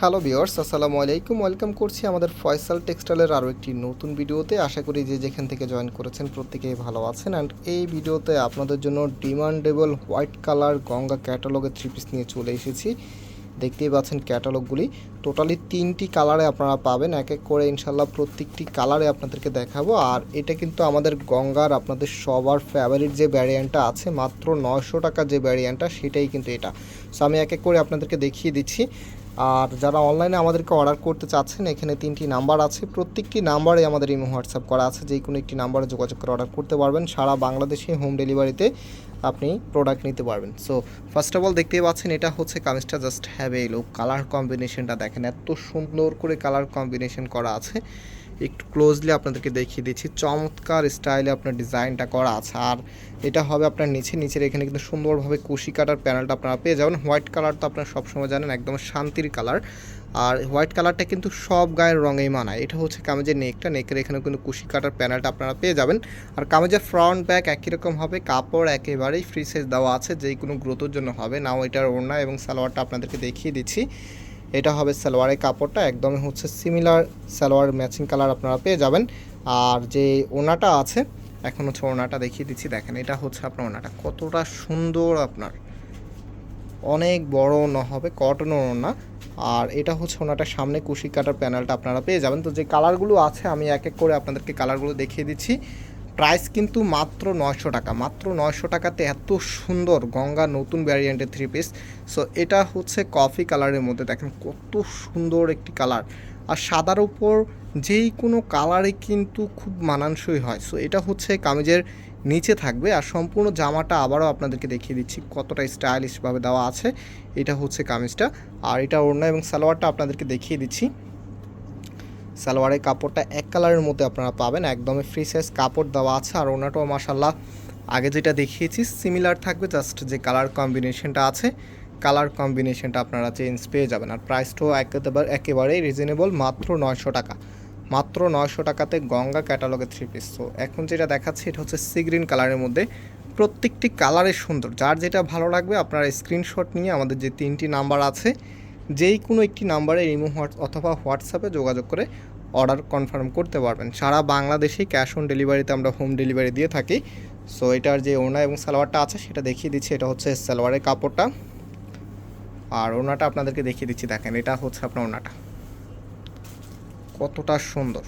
Hello বিয়ার্স আসসালামু আলাইকুম। Welcome করছি আমাদের ফয়সাল টেক্সটাইলের আরও একটি নতুন ভিডিওতে। আশা করি যে যেখান থেকে জয়েন করেছেন প্রত্যেকেই ভালো আছেন। অ্যান্ড এই ভিডিওতে আপনাদের জন্য ডিমান্ডেবল হোয়াইট কালার গঙ্গা ক্যাটালগের থ্রি পিস নিয়ে চলে এসেছি। দেখতেই পাচ্ছেন ক্যাটালগগুলি। টোটালি তিনটি কালারে আপনারা পাবেন। এক এক করে ইনশাল্লাহ প্রত্যেকটি কালারে আপনাদেরকে দেখাবো। আর এটা কিন্তু আমাদের গঙ্গার আপনাদের সবার ফেভারিট যে ভ্যারিয়েন্টটা আছে, মাত্র নয়শো টাকা যে ভ্যারিয়েন্টটা সেটাই কিন্তু এটা। সো আমি এক এক করে আপনাদেরকে দেখিয়ে দিচ্ছি। আর যারা অনলাইনে আমাদেরকে অর্ডার করতে চাচ্ছেন, এখানে তিনটি নাম্বার আছে। প্রত্যেকটি নাম্বারে আমাদের ইমো হোয়াটসঅ্যাপ করা আছে। যে কোনো একটি নাম্বারে যোগাযোগ করে অর্ডার করতে পারবেন। সারা বাংলাদেশে হোম ডেলিভারিতে আপনি প্রোডাক্ট নিতে পারবেন। সো ফার্স্ট অফ অল দেখতেই পাচ্ছেন, এটা হচ্ছে কামিজটা জাস্ট হ্যাভ লুক কালার কম্বিনেশনটা দেখেন, এত সুন্দর করে কালার কম্বিনেশন করা আছে। একটু ক্লোজলি আপনাদেরকে দেখিয়ে দিচ্ছি। চমৎকার স্টাইলে আপনার ডিজাইনটা করা আছে। আর এটা হবে আপনার নিচে, নিচের এখানে কিন্তু সুন্দরভাবে কুশি কাটার প্যানেলটা আপনারা পেয়ে যাবেন। হোয়াইট কালার তো আপনারা সবসময় জানেন, একদম শান্তির কালার আর হোয়াইট কালারটা কিন্তু সব গায়ের রঙেই মানায়। এটা হচ্ছে কামেজের নেকটা নেকের এখানে কিন্তু কুশি কাটার প্যানেলটা আপনারা পেয়ে যাবেন। আর কামেজের ফ্রন্ট ব্যাক একই রকম হবে। কাপড় একেবারেই ফ্রি সাইজ দেওয়া আছে। যেই কোনো গ্রোথের জন্য হবে। নাও এটার ওড়না এবং সালোয়ারটা আপনাদেরকে দেখিয়ে দিচ্ছি। এটা হবে সালোয়ারের কাপড়টা, একদমই হচ্ছে সিমিলার সালোয়ার ম্যাচিং কালার আপনারা পেয়ে যাবেন। আর যে ওনাটা আছে, এখন হচ্ছে ওনাটা দেখিয়ে দিচ্ছি, দেখেন এটা হচ্ছে আপনার ওনাটা, কতটা সুন্দর আপনার। অনেক বড় ওনা হবে কটন ওনা। আর এটা হচ্ছে ওনাটার সামনে কুশি কাটার প্যানেলটা আপনারা পেয়ে যাবেন। তো যে কালারগুলো আছে, আমি এক এক করে আপনাদেরকে কালারগুলো দেখিয়ে দিচ্ছি। প্রাইস কিন্তু মাত্র নয়শো টাকা। মাত্র নয়শো টাকাতে এত সুন্দর গঙ্গা নতুন ভ্যারিয়েন্টের থ্রি পিস সো এটা হচ্ছে কফি কালারের মধ্যে। দেখেন কত সুন্দর একটি কালার আর সাদার উপর যেই কোনো কালারে কিন্তু খুব মানানসই হয়। সো এটা হচ্ছে কামিজের নিচে থাকবে। আর সম্পূর্ণ জামাটা আবারও আপনাদেরকে দেখিয়ে দিচ্ছি কতটা স্টাইলিশভাবে দেওয়া আছে। এটা হচ্ছে কামিজটা। আর এটা ওড়না এবং সালোয়ারটা আপনাদেরকে দেখিয়ে দিচ্ছি। সালোয়ারের কাপড়টা এক কালারের মধ্যে আপনারা পাবেন। একদমই ফ্রি সাইজ কাপড় দেওয়া আছে। আর ওনাটাও মাসাল্লাহ আগে যেটা দেখিয়েছি সিমিলার থাকবে জাস্ট যে কালার কম্বিনেশনটা আছে কালার কম্বিনেশনটা আপনারা চেঞ্জ পেয়ে যাবেন। আর প্রাইসটাও একেবারে, একেবারেই রিজনেবল মাত্র নয়শো টাকা। মাত্র নয়শো টাকাতে গঙ্গা ক্যাটালগে থ্রি পিস তো এখন যেটা দেখাচ্ছি, এটা হচ্ছে সি গ্রিন কালারের মধ্যে প্রত্যেকটি কালারে সুন্দর। যার যেটা ভালো লাগবে, আপনারা স্ক্রিনশট নিয়ে আমাদের যে তিনটি নাম্বার আছে যেই কোনো একটি নাম্বারে ইমো হোয়াটস অথবা হোয়াটসঅ্যাপে যোগাযোগ করে অর্ডার কনফার্ম করতে পারবেন। সারা বাংলাদেশেই ক্যাশ অন ডেলিভারিতে আমরা হোম ডেলিভারি দিয়ে থাকি। সো এটার যে ওনা এবং সালোয়ারটা আছে, সেটা দেখিয়ে দিচ্ছি। এটা হচ্ছে সালোয়ারের কাপড়টা। আর ওনাটা আপনাদেরকে দেখিয়ে দিচ্ছি। দেখেন, এটা হচ্ছে আপনার ওনাটা কতটা সুন্দর।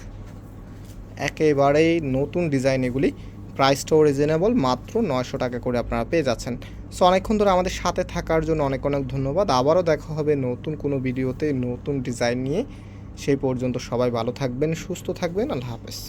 একেবারেই নতুন ডিজাইন এগুলি। প্রাইসটাও রিজনেবল, মাত্র নয়শো টাকা করে আপনারা পেয়ে যাচ্ছেন। সো অনেকক্ষণ ধরে আমাদের সাথে থাকার জন্য অনেক অনেক ধন্যবাদ। আবারও দেখা হবে নতুন কোনো ভিডিওতে, নতুন ডিজাইন নিয়ে। সেই পর্যন্ত সবাই ভালো থাকবেন, সুস্থ থাকবেন। আল্লাহ হাফেজ।